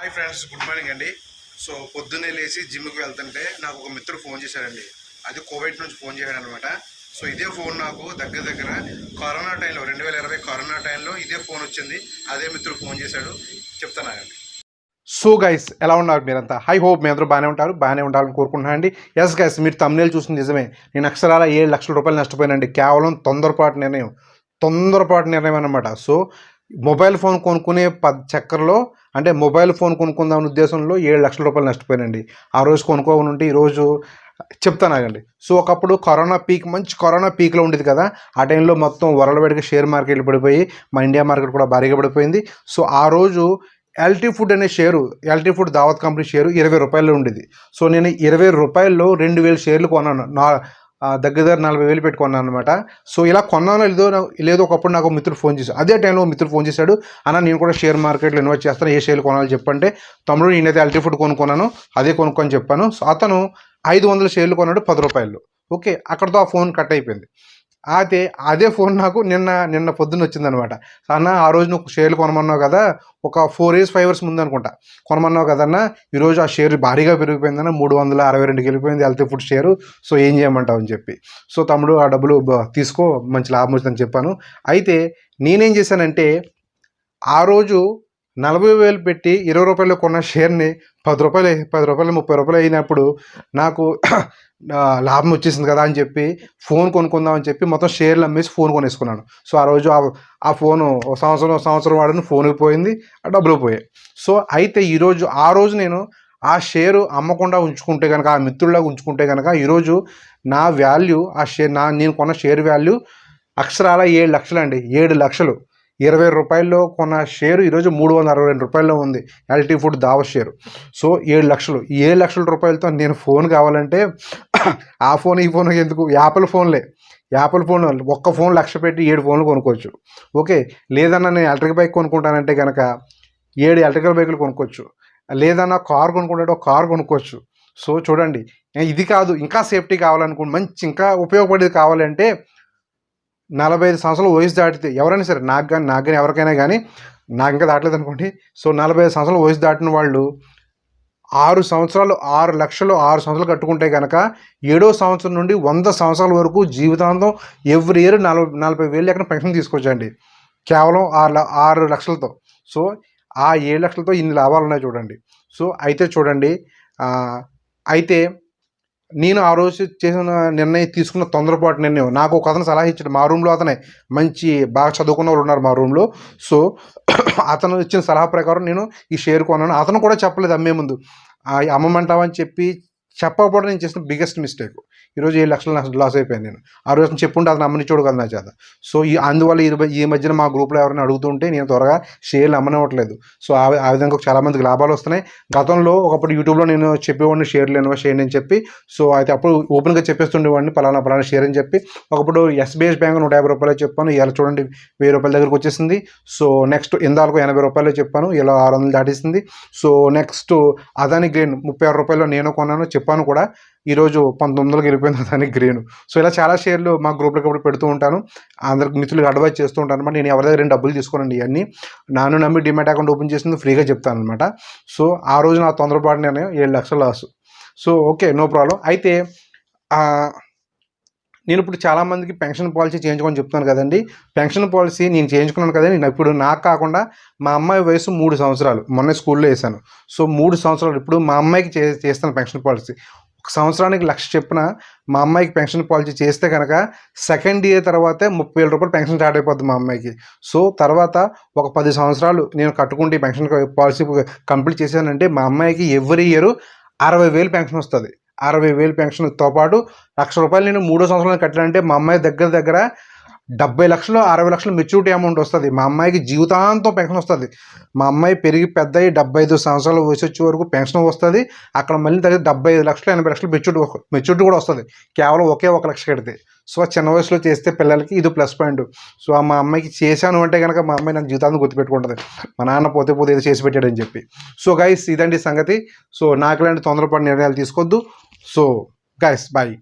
Hi friends good morning అండి. So పొద్దున్నే లేచి జిమ్కి వెళ్తుంటే నాకు ఒక మిత్రుడు ఫోన్ చేశాడండి. అది కోవిడ్ నుంచి ఫోన్ చేశాడు అనమాట సో ఇదే ఫోన్ నాకు దగ్గర దగ్గర కరోనా టైంలో రెండు వేల ఇరవై కరోనా టైంలో ఇదే ఫోన్ వచ్చింది. అదే మిత్రుడు ఫోన్ చేశాడు. చెప్తానండి సో గైస్ ఎలా ఉన్నారు మీరంతా? హై హోప్ మీ అందరూ బాగానే ఉంటారు. బాగానే ఉండాలని కోరుకుంటున్నాను అండి. ఎస్ గైస్ మీరు తమ్నేలు చూసిన నిజమే. నేను అక్షరాల ఏడు లక్షల రూపాయలు నష్టపోయానండి. కేవలం తొందరపాటు నిర్ణయం. తొందరపాటు నిర్ణయం అనమాట సో మొబైల్ ఫోన్ కొనుక్కునే ప చక్కర్లో అంటే మొబైల్ ఫోన్ కొనుక్కుందాం ఉద్దేశంలో ఏడు లక్షల రూపాయలు నష్టపోయానండి ఆ రోజు కొనుక్కోని ఉంటే ఈరోజు చెప్తాను ఆగండి. సో ఒకప్పుడు కరోనా పీక్ మంచి కరోనా పీక్లో ఉండేది కదా. ఆ టైంలో మొత్తం వరలవేడిగా షేర్ మార్కెట్లు పడిపోయి మన ఇండియా మార్కెట్ కూడా భారీగా పడిపోయింది. సో ఆ రోజు ఎల్టీ ఫుడ్ అనే share LT food Daawat company share ఇరవై రూపాయలు ఉండేది. సో నేను ఇరవై రూపాయల్లో రెండు వేల షేర్లు కొన్నాను. నా దగ్గర దగ్గర నలభై వేలు పెట్టుకున్నాను అనమాట సో ఇలా కొన్నానో లేదో లేదో ఒకప్పుడు నాకు మిత్రుడు ఫోన్ చేశాడు. అదే టైంలో మిత్రుడు ఫోన్ చేశాడు అన్న నేను కూడా షేర్ మార్కెట్లో ఇన్వెస్ట్ చేస్తాను ఏ షేర్లు కొనాలి చెప్పంటే తమ్ముడు నేనైతే అల్టీ ఫుడ్ కొనుక్కున్నాను అదే కొనుక్కొని చెప్పాను. సో అతను ఐదు వందల షేర్లు కొన్నాడు పది రూపాయలు. ఓకే అక్కడతో ఆ ఫోన్ కట్ అయిపోయింది. అయితే అదే ఫోన్ నాకు నిన్న నిన్న పొద్దున్న వచ్చిందనమాట. అన్న ఆ రోజు నువ్వు షేర్లు కొనమన్నావు కదా ఒక ఫోర్ ఇయర్స్ ఫైవ్ ఇయర్స్ ముందు అనుకుంటా. కొనమన్నావు కదన్న ఈరోజు ఆ షేర్ భారీగా పెరిగిపోయిందన్న మూడు వందల అరవై రెండుకి వెళ్ళిపోయింది హెల్త్ ఫుడ్ షేరు సో ఏం చేయమంటావు అని చెప్పి. సో తమ్ముడు ఆ డబ్బులు తీసుకో మంచి లాభం వచ్చిందని చెప్పాను. అయితే నేనేం చేశానంటే ఆ రోజు నలభై వేలు పెట్టి ఇరవై రూపాయలు కొన్న షేర్ని పది రూపాయలు పది రూపాయలు ముప్పై రూపాయలు అయినప్పుడు నాకు లాభం వచ్చేసింది కదా అని చెప్పి ఫోన్ కొనుక్కుందాం అని చెప్పి మొత్తం షేర్లు అమ్మేసి ఫోన్ కొనేసుకున్నాను. సో ఆ రోజు ఆ ఆ ఫోను ఒక సంవత్సరం ఒక సంవత్సరం వాడిన ఫోన్కి పోయింది ఆ డబ్బులు పోయాయి. సో అయితే ఈరోజు ఆ రోజు నేను ఆ షేరు అమ్మకుండా ఉంచుకుంటే కనుక ఆ మిత్రుల్లాగా ఉంచుకుంటే కనుక ఈరోజు నా వాల్యూ ఆ షేర్ నా నేను కొన్న షేర్ వాల్యూ అక్షరాల ఏడు లక్షలు అండి ఏడు లక్షలు. ఇరవై రూపాయల్లో కొన్న షేరు ఈరోజు మూడు వందల అరవై రెండు రూపాయల్లో ఉంది. LT food Daawat share. So ఏడు లక్షలు. ఏడు లక్షల రూపాయలతో నేను ఫోన్ కావాలంటే ఆ ఫోన్ ఈ ఫోన్ ఎందుకు? యాపిల్ ఫోన్లే. యాపిల్ ఫోన్ ఒక్క ఫోన్ లక్ష పెట్టి ఏడు ఫోన్లు కొనుక్కోవచ్చు. ఓకే లేదన్నా నేను ఎలక్ట్రిక్ బైక్ కొనుక్కుంటానంటే కనుక ఏడు ఎలక్ట్రికల్ బైకులు కొనుక్కోవచ్చు. లేదన్నా కార్ కొనుక్కుంటే ఒక కార్ కొనుక్కోవచ్చు. సో చూడండి. ఇది కాదు. ఇంకా సేఫ్టీ కావాలనుకుంటే మంచి ఇంకా ఉపయోగపడేది కావాలంటే నలభై ఐదు సంవత్సరాలు వయసు దాటితే ఎవరైనా సరే నాకు కానీ నాకు కానీ ఎవరికైనా కానీ నాకు ఇంకా దాటలేదు అనుకోండి. సో నలభై ఐదు సంవత్సరాలు వయసు దాటిన వాళ్ళు ఆరు సంవత్సరాలు ఆరు లక్షలు ఆరు సంవత్సరాలు కట్టుకుంటే కనుక ఏడో సంవత్సరం నుండి వంద సంవత్సరాల వరకు జీవితాంతం ఎవ్రీ ఇయర్ నలభై నలభై వేలు ఎక్కడ పెన్షన్ తీసుకొచ్చండి కేవలం ఆరు ల- ఆరు లక్షలతో. సో ఆ ఏడు లక్షలతో ఇన్ని లాభాలు ఉన్నాయి చూడండి. సో అయితే చూడండి అయితే నేను ఆ రోజు చేసిన నిర్ణయం తీసుకున్న తొందరపాటు నిర్ణయం. నాకు ఒక అతను సలహా ఇచ్చాడు. మా రూమ్లో అతనే మంచి బాగా చదువుకున్న వాళ్ళు ఉన్నారు మా రూమ్లో. సో అతను ఇచ్చిన సలహా ప్రకారం నేను ఈ షేర్ కొన్నాను. అతను కూడా చెప్పలేదు అమ్మే ముందు. అమ్మమంటావని చెప్పి చెప్పకపోవడం నేను చేసిన బిగ్గెస్ట్ మిస్టేక్ ఈరోజు ఏడు లక్షలు లాస్ అయిపోయాను నేను. ఆ రోజు నేను చెప్పుంటే అతను అమ్మని చూడు కదా నా చేత. సో ఈ అందువల్ల ఈ ఈ మధ్యన మా గ్రూప్లో ఎవరైనా అడుగుతుంటే నేను త్వరగా షేర్లు అమ్మనివ్వట్లేదు. సో ఆ ఆ విధంగా చాలామందికి లాభాలు వస్తున్నాయి. గతంలో ఒకప్పుడు యూట్యూబ్లో నేను చెప్పేవాడిని షేర్లు లేనివా షేర్ అని చెప్పి. సో అయితే అప్పుడు ఓపెన్గా చెప్పేస్తుండేవాడిని పలానా పలానా షేర్ అని చెప్పి. ఒకప్పుడు ఎస్బీఎస్ బ్యాంక్ నూట యాభై రూపాయలు చెప్పాను. ఇలా చూడండి వెయ్యి రూపాయల దగ్గరకు వచ్చేసింది. సో నెక్స్ట్ ఇందాలకు ఎనభై రూపాయలు చెప్పాను. ఇలా ఆరు వందలు దాటేసింది. సో నెక్స్ట్ అదాని గ్రీన్ ముప్పై ఆరు రూపాయలు నేను కొన్నాను. చెప్పాను కూడా ఈరోజు పంతొమ్మిది వందలకు వెళ్ళిపోయింది దానికి గ్రీన్. సో ఇలా చాలా షేర్లు మా గ్రూప్లోకి అప్పుడు పెడుతూ ఉంటాను. అందరికి మిత్రులకు అడ్వైజ్ చేస్తూ ఉంటాను అనమాట. నేను ఎవరి దగ్గర డబ్బులు తీసుకోనండి ఇవన్నీ. నాను నమ్మి డిమాట్ అకౌంట్ ఓపెన్ చేసింది ఫ్రీగా చెప్తాను అనమాట. సో ఆ రోజు నా తొందరపాటు నేను ఏడు లక్షల loss so okay no problem అయితే నేను ఇప్పుడు చాలామందికి పెన్షన్ పాలసీ చేయించుకొని చెప్తున్నాను కదండి. పెన్షన్ పాలసీ నేను చేయించుకున్నాను కదండి. నేను ఇప్పుడు నాకు కాకుండా మా అమ్మాయి వయసు మూడు సంవత్సరాలు. మొన్న స్కూల్లో వేసాను సో మూడు సంవత్సరాలు ఇప్పుడు మా అమ్మాయికి చే చేస్తాను పెన్షన్ పాలసీ. ఒక సంవత్సరానికి లక్ష చెప్పిన మా అమ్మాయికి పెన్షన్ పాలసీ చేస్తే కనుక సెకండ్ ఇయర్ తర్వాతే ముప్పై వేల రూపాయలు పెన్షన్ స్టార్ట్ అయిపోద్ది మా అమ్మాయికి. సో తర్వాత ఒక పది సంవత్సరాలు నేను కట్టుకుంటే పెన్షన్ పాలసీ కంప్లీట్ చేశానంటే మా అమ్మాయికి ఎవ్రీ ఇయర్ అరవై వేలు పెన్షన్ వస్తుంది. అరవై వేలు పెన్షన్తో పాటు లక్ష రూపాయలు నేను మూడో సంవత్సరాలు కట్టాలంటే మా అమ్మాయి దగ్గర దగ్గర డెబ్బై లక్షలు అరవై లక్షలు మెచ్యూరిటీ అమౌంట్ వస్తుంది. మా అమ్మాయికి జీవితాంతం పెన్షన్ వస్తుంది. మా అమ్మాయి పెరిగి పెద్ద అయ్యి డెబ్బై ఐదు సంవత్సరాల వయసు వచ్చే వరకు పెన్షన్ వస్తుంది. అక్కడ మళ్ళీ దగ్గర డెబ్బై ఐదు లక్షలు ఎనభై లక్షలు మెచ్యూరిటీ మెచ్యూరిటీ కూడా వస్తుంది. కేవలం ఒకే ఒక లక్ష కడితే. సో చిన్న వయసులో చేస్తే పిల్లలకి ఇది ప్లస్ పాయింట్. సో ఆ మా అమ్మాయికి చేశాను అంటే కనుక మా అమ్మాయి నాకు జీవితాంతం గుర్తుపెట్టుకుంటుంది. మా నాన్న పోతే పోతే ఏదో చేసి పెట్టాడని చెప్పి. సో గైస్ ఇదండి సంగతి. సో నాకు ఇలాంటి తొందరపాటు నిర్ణయాలు తీసుకోవద్దు. So guys bye